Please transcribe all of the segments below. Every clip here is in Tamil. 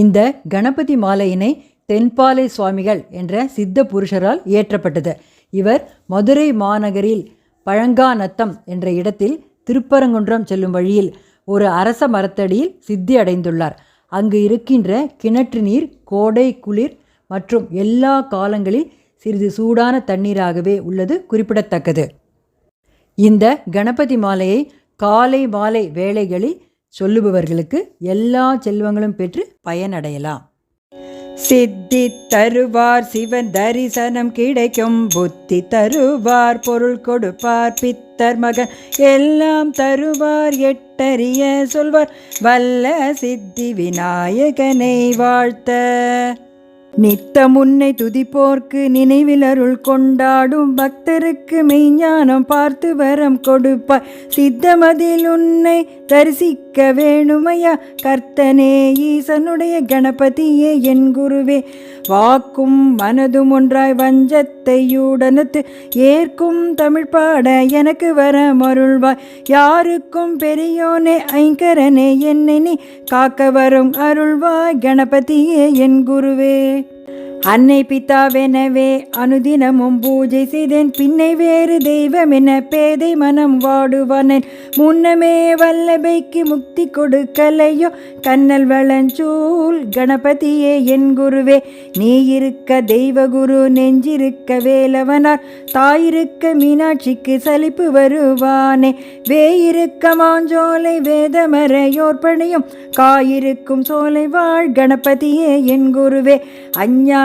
இந்த கணபதி மாலையினை தென்பாலை சுவாமிகள் என்ற சித்த புருஷரால் இயற்றப்பட்டது. இவர் மதுரை மாநகரில் பழங்காநத்தம் என்ற இடத்தில் திருப்பரங்குன்றம் செல்லும் வழியில் ஒரு அரச மரத்தடியில் சித்தி அடைந்துள்ளார். அங்கு இருக்கின்ற கிணற்று நீர் கோடை குளிர் மற்றும் எல்லா காலங்களில் சிறிது சூடான தண்ணீராகவே உள்ளது குறிப்பிடத்தக்கது. இந்த கணபதி மாலையை காலை மாலை வேளைகளில் சொல்லுபவர்களுக்கு எல்லா செல்வங்களும் பெற்று பயனடையலாம். சித்தி தருவார் சிவன் தரிசனம் கிடைக்கும். புத்தி தருவார் பொருள் கொடுப்பார். பித்தர் மகன் எல்லாம் தருவார். எட்டறிய சொல்வார். வல்ல சித்தி விநாயகனை வாழ்த்த. நித்த முன்னை துதிப்போர்க்கு நினைவில் அருள் கொண்டாடும். பக்தருக்கு மெய்ஞானம் பார்த்து வரம் கொடுப்பாய். சித்தமதில் உன்னை தரிசிக்க வேணுமையா? கர்த்தனே ஈசனுடைய கணபதியே என் குருவே. வாக்கும் மனதும் ஒன்றாய் வஞ்சத்தையுடனத்து ஏற்கும் தமிழ் பாட எனக்கு வர மருள்வாய். யாருக்கும் பெரியோனே ஐங்கரனே என்னை நீ காக்க வரும் அருள்வாய். கணபதியே என் குருவே. அன்னை பிதாவெனவே அனுதினமும் பூஜை செய்தேன். பின்னை வேறு தெய்வம் என பேதை மனம் வாடுவானேன். முன்னமே வல்லபைக்கு முக்தி கொடுக்கலையோ? கண்ணல் வளஞ்சூல் கணபதியே என் குருவே நீ இருக்க தெய்வ குரு நெஞ்சிருக்க வேலவனார். தாயிருக்க மீனாட்சிக்கு சலிப்பு வருவானே. வேயிருக்க மாஞ்சோலை வேதமரையோர்பணியும் காயிருக்கும் சோலை வாழ் கணபதியே என் குருவே.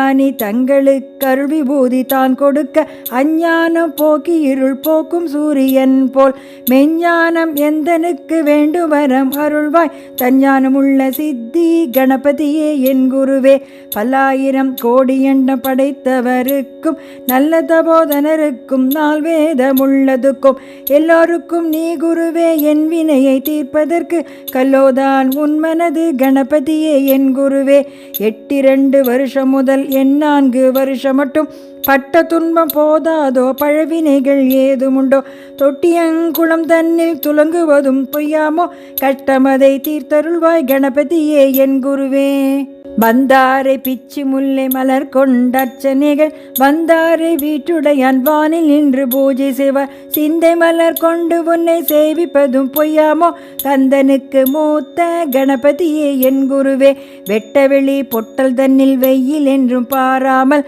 ஞானி தங்களுக்கு அருள் விபூதி தான் கொடுக்க அஞ்ஞானம் போக்கி இருள் போக்கும் சூரியன் போல். மெஞ்ஞானம் எந்தனுக்கு வேண்டும் வரம் அருள்வாய்? தஞ்ஞானம் உள்ள சித்தி கணபதியே என் குருவே. பல்லாயிரம் கோடி எண்ணம் படைத்தவருக்கும் நல்ல தபோதனருக்கும் நாள் வேதமுள்ளதுக்கும். எல்லோருக்கும் நீ குருவே என் வினையை தீர்ப்பதற்கு கல்லோதான் உன் மனது கணபதியே என் குருவே. எட்டிரண்டு வருஷம் முதல் எண்ணான்கு நான்கு வருஷம் மட்டும் பட்ட துன்பம் போதாதோ பழவினைகள் ஏதுமுண்டோ தொட்டியங்குளம் தன்னில் துலங்குவதும் பொய்யாமோ கட்டமதை தீர்த்தருள்வாய் கணபதியே என் குருவே. வந்தாரை பிச்சி முல்லை மலர் கொண்டர்ச்சனைகள் வந்தாரை வீட்டுடைய அன்பானில் நின்று பூஜை செய்வார் சிந்தை மலர் கொண்டு உன்னை சேவிப்பதும் பொய்யாமோ கந்தனுக்கு மூத்த கணபதியே என் குருவே. வெட்டவெளி பொட்டல் தன்னில் வெயில் என்றும் பாராமல்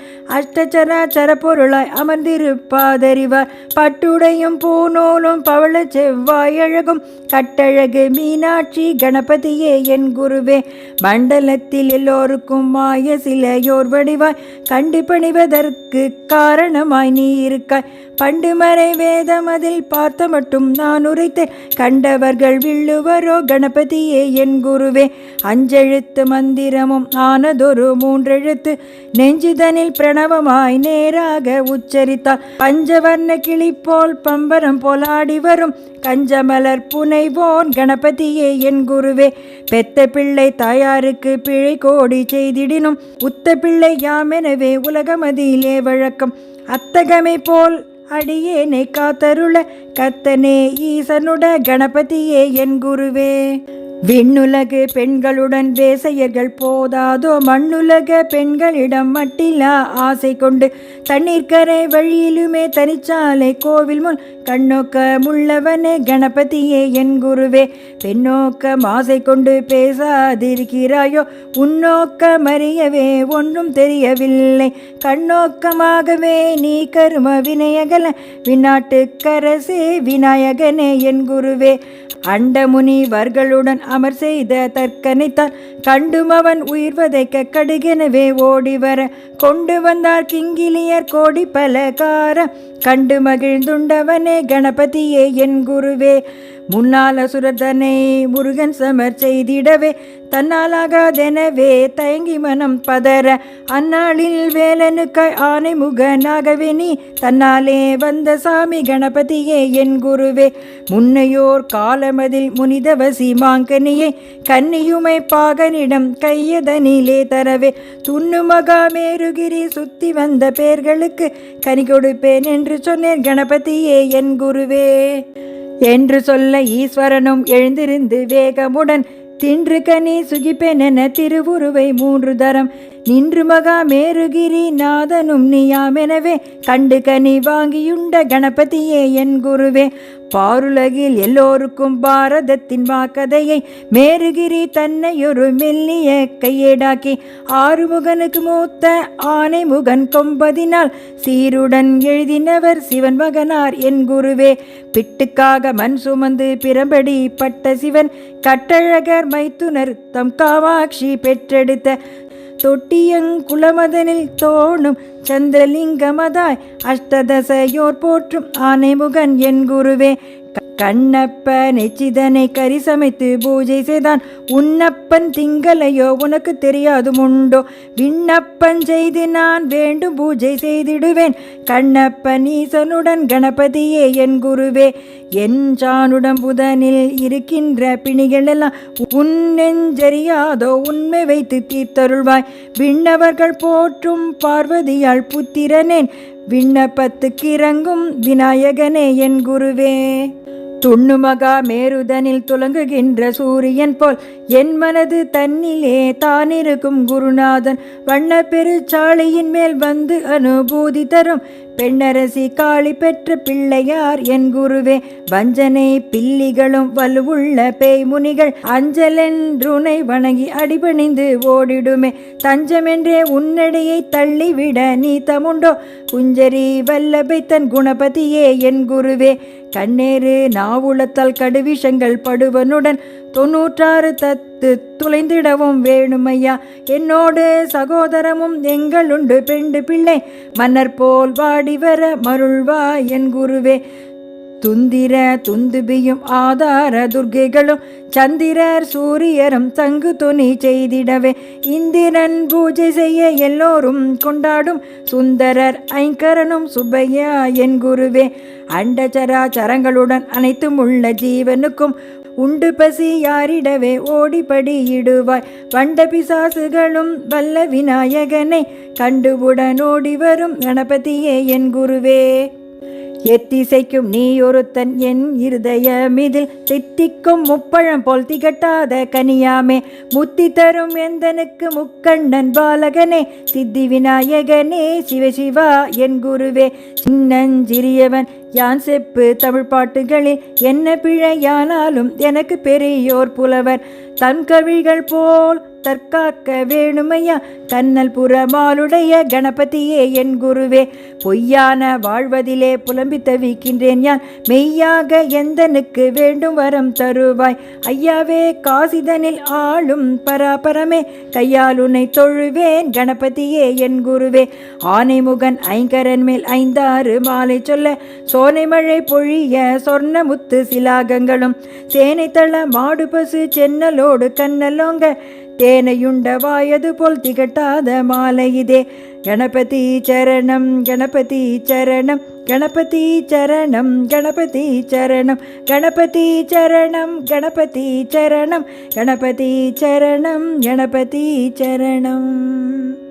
சராச்சர பொருளாய் அமர்ந்திருப்பாதறிவார் பட்டுடையும் பூநூலும் பவள செவ்வாய் அழகும். கட்டழகு மீனாட்சி கணபதியே என் குருவே. மண்டலத்தில் எல்லோருக்கும் மாய சிலையோர் வடிவாய். கண்டு பணிவதற்கு காரணமாய் நீ இருக்காய். பண்டு மறை வேதம் அதில் பார்த்த மட்டும் நான் உரைத்தேன். கண்டவர்கள் வில்லுவரோ கணபதியே என் குருவே. அஞ்செழுத்து மந்திரமும் ஆனதொரு மூன்றெழுத்து. நெஞ்சுதனில் பிரணவமாய் நேராக உச்சரித்தால் பஞ்சவர்ண கிளி போல் பம்பரம் போலாடி வரும். கஞ்சமலர் புனைவோன் கணபதியே என் குருவே. பெத்த பிள்ளை தாயாருக்கு பிழை கோடி செய்திடினும். உத்த பிள்ளை யாமெனவே உலகமதியிலே வழக்கம். அத்தகமை போல் அடியேனை காத்தருள. கத்தனே ஈசனுட கணபதியே என் குருவே. விண்ணுலகு பெண்களுடன் வேசையர்கள் போதாதோ மண்ணுலக பெண்களிடம் மட்டிலா ஆசை கொண்டு தண்ணீர்க்கரை வழியிலுமே தனிச்சாலை கோவில் முன் கண்ணோக்க முள்ளவனே கணபதியே என் குருவே. பெண்ணோக்கம் ஆசை கொண்டு பேசாதிருக்கிறாயோ உன்னோக்க மறியவே ஒன்றும் தெரியவில்லை. கண்ணோக்கமாகவே நீ கரும வினயகல விநாட்டுக்கரசே விநாயகனே என் குருவே. அண்டமுனிவர்களுடன் அமர் செய்த தற்கனைத்தான் கண்டும் அவன் உயிர் வதைக்க கடுகெனவே ஓடி வர கொண்டு வந்தார் கிங்கிலியர் கோடி பலகாரம். கண்டு மகிழ்ந்துண்டவனே கணபதியே என் குருவே. முன்னால் அசுரதனை முருகன் சமர் செய்திடவே தன்னாலாகாதெனவே தயங்கி மனம் பதற. அந்நாளில் வேலனுக்காய் ஆனை முகனாகவே நீ தன்னாலே வந்த சாமி கணபதியே என் குருவே. முன்னையோர் காலமதில் முனிதவசி மாங்கனியை கன்னியுமை பாகனிடம் கையதனிலே தரவே. துண்ணு மகாமேருகிரி சுத்தி வந்த பேர்களுக்கு கனி கொடுப்பேன் என்று சொன்னேன் கணபதியே என் குருவே. என்று சொல்ல ஈஸ்வரனும் எழுந்திருந்து வேகமுடன் தின்று கனி சுகிப்பெனென திருவுருவை மூன்று தரம் நின்று மகா மேருகிரி நாதனும் நீயாமெனவே கண்டு கனி வாங்கியுண்ட கணபதியே என் குருவே. பாருலகில் எல்லோருக்கும் பாரதத்தின் வாக்கதையை மேருகிரி தன்னையொரு மெல்லிய கையேடாக்கி ஆறுமுகனுக்கு மூத்த ஆனை முகன் கொம்பதினால் சீருடன் எழுதினவர் சிவன் மகனார் என் குருவே. பிட்டுக்காக மண் சுமந்து பிரம்படி பட்ட சிவன் கட்டழகர் மைத்துனர் தம் காமாட்சி பெற்றெடுத்த தொட்டியங்குளமதனில் தோணும் சந்திரலிங்கமதாய் அஷ்டதசையோர் போற்றும் ஆனைமுகன் என் குருவே. கண்ணப்ப நெச்சிதனை கறி சமைத்து பூஜை செய்தான். உன்னப்பன் திங்களையோ உனக்கு தெரியாது உண்டோ விண்ணப்பன் செய்து நான் வேண்டும் பூஜை செய்திடுவேன். கண்ணப்பன் ஈசனுடன் கணபதியே என் குருவே. என் சானுடன் புதனில் இருக்கின்ற பிணிகளெல்லாம் உன் நெஞ்சறியாதோ உண்மை வைத்து தீர்த்தருள்வாய். விண்ணவர்கள் போற்றும் பார்வதியால் புத்திரனேன். விண்ணப்பத்துக்கு இறங்கும் விநாயகனே என் குருவே. துண்ணுமகா மேருதனில் துலங்குகின்ற சூரியன் போல் என் மனது தன்னிலே தானிருக்கும் குருநாதன் வண்ண பெருச்சாலையின் மேல் வந்து அனுபூதி தரும் பெண்ணரசி காளி பெற்ற பிள்ளையார் என் குருவே வஞ்சனை பில்லிகளும் வலுவுள்ள பேய்முனிகள் அஞ்சலென்றுனை வணங்கி அடிபணிந்து ஓடிடுமே. தஞ்சமென்றே உன்னடையை தள்ளிவிட நீ தமுண்டோ? குஞ்சரி வல்லபை தன் குணபதியே என் குருவே. கண்ணேறு நாவுளத்தால் கடுவிஷங்கள் படுவனுடன் தொன்னூற்றாறு பார்த்து துளைந்திடவும் வேணுமையா? என்னோடு சகோதரமும் எங்களுண்டு பெண்டு பிள்ளை. மன்னர் போல் வாடி வர மருள்வா என் குருவே. துந்திர துந்துபியும் ஆதார துர்க்கைகளும் சந்திரர் சூரியரும் தங்கு துணி செய்திடவே. இந்திரன் பூஜை செய்ய எல்லோரும் கொண்டாடும் சுந்தரர் ஐங்கரனும் சுப்பையா என் குருவே. அண்டச்சராச்சரங்களுடன் அனைத்தும் உள்ள ஜீவனுக்கும் உண்டு பசி யாரிடவே ஓடிப்படி வண்ட பிசாசுகளும் வல்ல விநாயகனை கண்டுவுடன் ஓடி வரும் கணபதியே என் குருவே. எத்திசைக்கும் நீ ஒருத்தன் என் இருதயமிதில் தித்திக்கும் முப்பழம் போல் திகட்டாத கனியாமே முத்தி தரும் எந்தனுக்கு முக்கண்ணன் பாலகனே சித்தி விநாயகனே சிவசிவா என் குருவே. சின்னஞ்சிறியவன் யான் செப்பு தமிழ் பாட்டுகளில் என்ன பிழையானாலும் எனக்கு பெரியோர் புலவர். தன் கவிகள் போல் தற்காக்க வேணுமையா? கண்ணல் புறமாலுடைய கணபதியே என் குருவே. பொய்யான வாழ்வதிலே புலம்பி தவிக்கின்றேன் யான். மெய்யாக எந்தனுக்கு வேண்டும் வரம் தருவாய்? ஐயாவே காசிதனில் ஆளும் பராபரமே. கையால் உன்னை தொழுவேன் கணபதியே என் குருவே. ஆனைமுகன் ஐங்கரன் மேல் ஐந்தாறு மாலை சொல்ல சோனை மழை பொழிய சொர்ண முத்து சிலாகங்களும். சேனைத்தள மாடு பசு சென்னலோடு கண்ணலோங்க தேனையுண்ட வாயது போல் திகட்டாத மாலை இதே. கணபதி சரணம் கணபதி சரணம் கணபதி சரணம் கணபதி சரணம் கணபதி சரணம் கணபதி சரணம் கணபதி சரணம் கணபதி சரணம்.